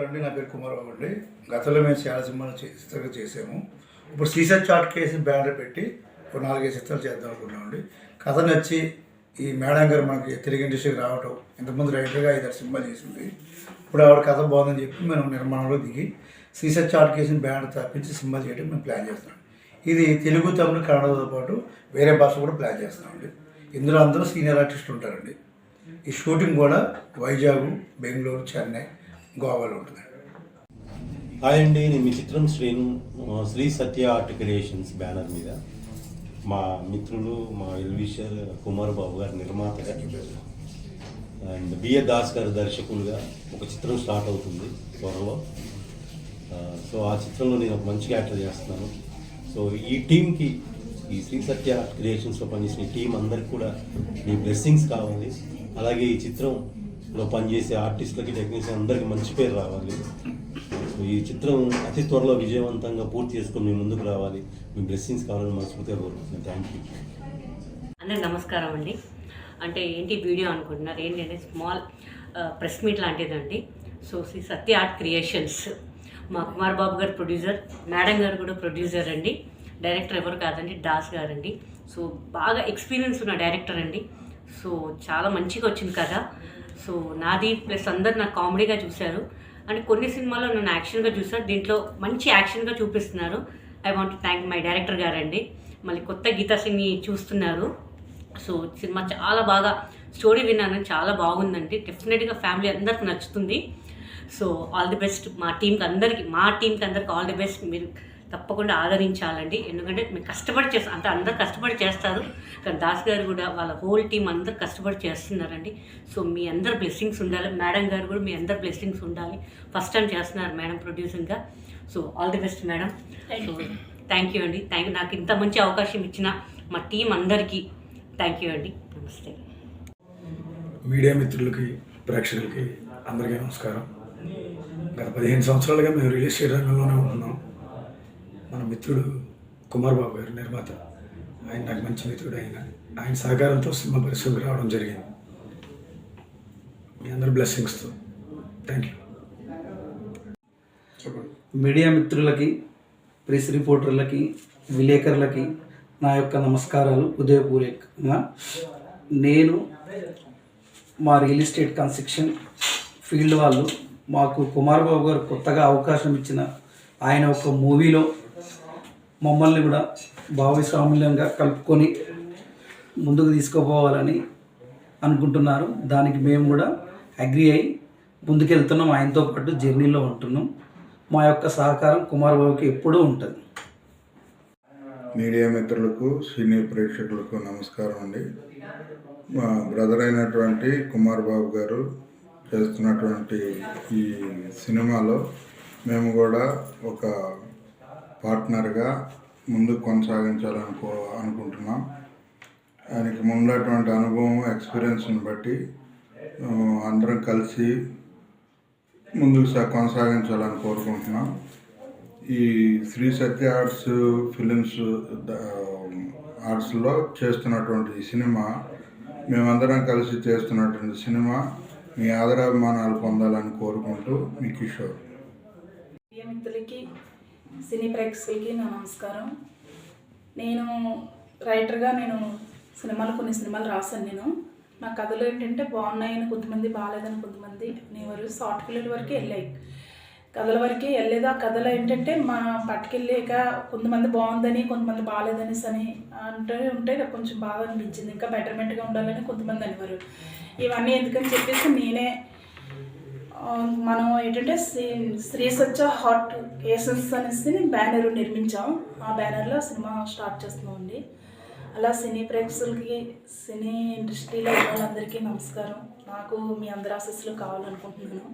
అండి నా పేరు కుమారబాబు అండి. గతంలో మేము చాలా సినిమాలు చే- చిత్రంగా చేసాము ఇప్పుడు సీసర్ చాట్ కేసు బ్యానర్ పెట్టి ఒక నాలుగైదు చిత్రాలు చేద్దాం అనుకుంటున్నామండి. కథ నచ్చి ఈ మేడం గారు మనకి తెలుగు ఇండస్ట్రీకి రావటం ఇంతకుముందు రైటర్గా ఐదారు సినిమాలు చేసింది. ఇప్పుడు ఆవిడ కథ బాగుందని చెప్పి మేము నిర్మాణంలో దిగి సీసర్ చాట్ కేసుని బ్యానర్ తప్పించి సినిమా చేయడం మేము ప్లాన్ చేస్తున్నాం. ఇది తెలుగు తమిళ కన్నడతో పాటు వేరే భాష కూడా ప్లాన్ చేస్తున్నామండి. ఇందులో అందరూ సీనియర్ ఆర్టిస్టులు ఉంటారండి. ఈ షూటింగ్ కూడా వైజాగ్ బెంగళూరు చెన్నై గోవాలో ఉంటుందండి హాయ్ అండి నేను మీ చిత్రం Srinu Sri Satya art creations banner మీద. మా మిత్రులు మా ఎల్విషర్ కుమార్ బాబు గారు నిర్మాతగా అండ్ బిఏ దాస్ గారు దర్శకులుగా ఒక చిత్రం స్టార్ట్ అవుతుంది త్వరలో. సో ఆ చిత్రంలో నేను ఒక మంచి యాక్టర్ చేస్తున్నాను. సో ఈ టీంకి ఈ శ్రీ సత్య ఆర్ట్ క్రియేషన్స్లో పనిచేసిన టీం అందరికి కూడా మీ బ్లెస్సింగ్స్ కావాలి. అలాగే ఈ చిత్రం లో పనిచేసే ఆర్టిస్టులకి టెక్నీషియన్ అందరికీ మంచి పేరు రావాలి. సో ఈ చిత్రం అతి త్వరలో విజయవంతంగా పూర్తి చేసుకొని మీ ముందుకు రావాలి. మీ బ్లెస్సింగ్స్ కావాలని మనస్ఫూర్తిగా కోరుకుంటున్నాను. థ్యాంక్ యూ అందరికి నమస్కారం అండి. అంటే ఏంటి వీడియో అనుకుంటున్నారు? ఏంటంటే small press meet లాంటిదండి. So Sri Satya art creations మా కుమార్ బాబు గారు ప్రొడ్యూసర్ మేడం గారు కూడా ప్రొడ్యూసర్ అండి. డైరెక్టర్ ఎవరు కాదండి దాస్ గారండి. సో బాగా ఎక్స్పీరియన్స్ ఉన్న డైరెక్టర్ అండి. సో చాలా మంచిగా వచ్చింది కదా. సో నాది ప్లస్ అందరు నాకు కామెడీగా చూశారు. అండ్ కొన్ని సినిమాల్లో నన్ను యాక్షన్గా చూసాను దీంట్లో మంచి యాక్షన్గా చూపిస్తున్నారు. I want thank my director గారండి. మళ్ళీ కొత్త గీతా సింగ్ని చూస్తున్నారు. సో సినిమా చాలా బాగా స్టోరీ విన్నాను. చాలా బాగుందండి. డెఫినెట్గా ఫ్యామిలీ అందరికి నచ్చుతుంది. సో ఆల్ ది బెస్ట్ మా టీంకి అందరికి మా టీంకి అందరికి ఆల్ ది బెస్ట్. మీరు తప్పకుండా ఆదరించాలండి. ఎందుకంటే మీరు కష్టపడి చేస్తారు అంటే అందరు కష్టపడి చేస్తారు. కానీ దాస్ గారు కూడా వాళ్ళ హోల్ టీం అందరు కష్టపడి చేస్తున్నారండి. సో మీ అందరు బ్లెస్సింగ్స్ ఉండాలి. మేడం గారు కూడా మీ అందరు బ్లెస్సింగ్స్ ఉండాలి. ఫస్ట్ టైం చేస్తున్నారు madam ప్రొడ్యూసింగ్గా so all the best madam. So thank you అండి. థ్యాంక్ యూ నాకు ఇంత మంచి అవకాశం ఇచ్చిన మా టీం అందరికీ థ్యాంక్ యూ అండి. నమస్తే మీడియా మిత్రులకి ప్రేక్షకులకి అందరికీ నమస్కారం. గత పదిహేను సంవత్సరాలుగా మేము రియల్ ఎస్టేట్ రంగంలోనే ఉంటున్నాం. మన మిత్రుడు కుమార్ బాబు గారు నిర్మాత. ఆయన నాకు మంచి మిత్రుడు ఆయన. ఆయన సహకారంతో సినిమా పరిశ్రమకు రావడం జరిగింది. మీ అందరి బ్లెస్సింగ్స్తో. Thank you. మీడియా మిత్రులకి ప్రెస్ రిపోర్టర్లకి విలేకరులకి నా యొక్క నమస్కారాలు ఉదయపూర్వకంగా నేను మా రియల్ ఎస్టేట్ కన్స్ట్రక్షన్ ఫీల్డ్ వాళ్ళు మాకు కుమార్ బాబు గారు కొత్తగా అవకాశం ఇచ్చిన ఆయన ఒక మూవీలో మమ్మల్ని కూడా భావిస్వామ్యంగా కలుపుకొని ముందుకు తీసుకుపోవాలని అనుకుంటున్నారు. దానికి మేము కూడా అగ్రి అయి ముందుకెళ్తున్నాం. ఆయనతో పాటు జర్నీలో ఉంటున్నాం. మా యొక్క సహకారం కుమార్ బాబుకి ఎప్పుడూ ఉంటుంది. మీడియా మిత్రులకు సీనియర్ ప్రేక్షకులకు నమస్కారం అండి. మా బ్రదర్ అయినటువంటి కుమార్ బాబు గారు చేస్తున్నటువంటి ఈ సినిమాలో మేము కూడా ఒక పార్ట్నర్గా ముందుకు కొనసాగించాలనుకో అనుకుంటున్నాం. ఆయనకి ముందటువంటి అనుభవం ఎక్స్పీరియన్స్ని బట్టి అందరం కలిసి ముందుకు సా- కొనసాగించాలని కోరుకుంటున్నాం. ఈ శ్రీ సత్య ఆర్ట్స్ ఫిలిమ్స్ ఆర్ట్స్లో చేస్తున్నటువంటి ఈ సినిమా మేమందరం కలిసి చేస్తున్నటువంటి సినిమా మీ ఆదరాభిమానాలు పొందాలని కోరుకుంటూ మీ కిషోర్ సినీ ప్రేక్షకులకి నా నమస్కారం. నేను రైటర్గా నేను సినిమాలు కొన్ని సినిమాలు రాశాను నేను. నా కథలు ఏంటంటే బాగున్నాయని కొంతమంది బాగాలేదని కొంతమంది అనేవారు షార్ట్ ఫిల్మ్ వరకు వెళ్ళాయి కథల వరకు వెళ్ళేది. ఆ కథలు ఏంటంటే మా పట్టుకెళ్ళాక కొంతమంది బాగుందని కొంతమంది బాగాలేదనేసి అని అంటే ఉంటే నాకు కొంచెం బాగా అనిపించింది. ఇంకా బెటర్మెంట్గా ఉండాలని కొంతమంది అనేవారు. ఇవన్నీ ఎందుకని చెప్పేసి నేనే Um, మనం ఏంటంటే శ్రీ శ్రీ సత్య హాట్ ఏసెన్స్ అనేసి బ్యానర్ నిర్మించాం. ఆ బ్యానర్లో సినిమా స్టార్ట్ చేస్తున్నామండి అలా సినీ ప్రేక్షకులకి సినీ ఇండస్ట్రీలో ఉన్న వాళ్ళందరికీ నమస్కారం. నాకు మీ అందరి ఆశస్సులు కావాలనుకుంటున్నాను.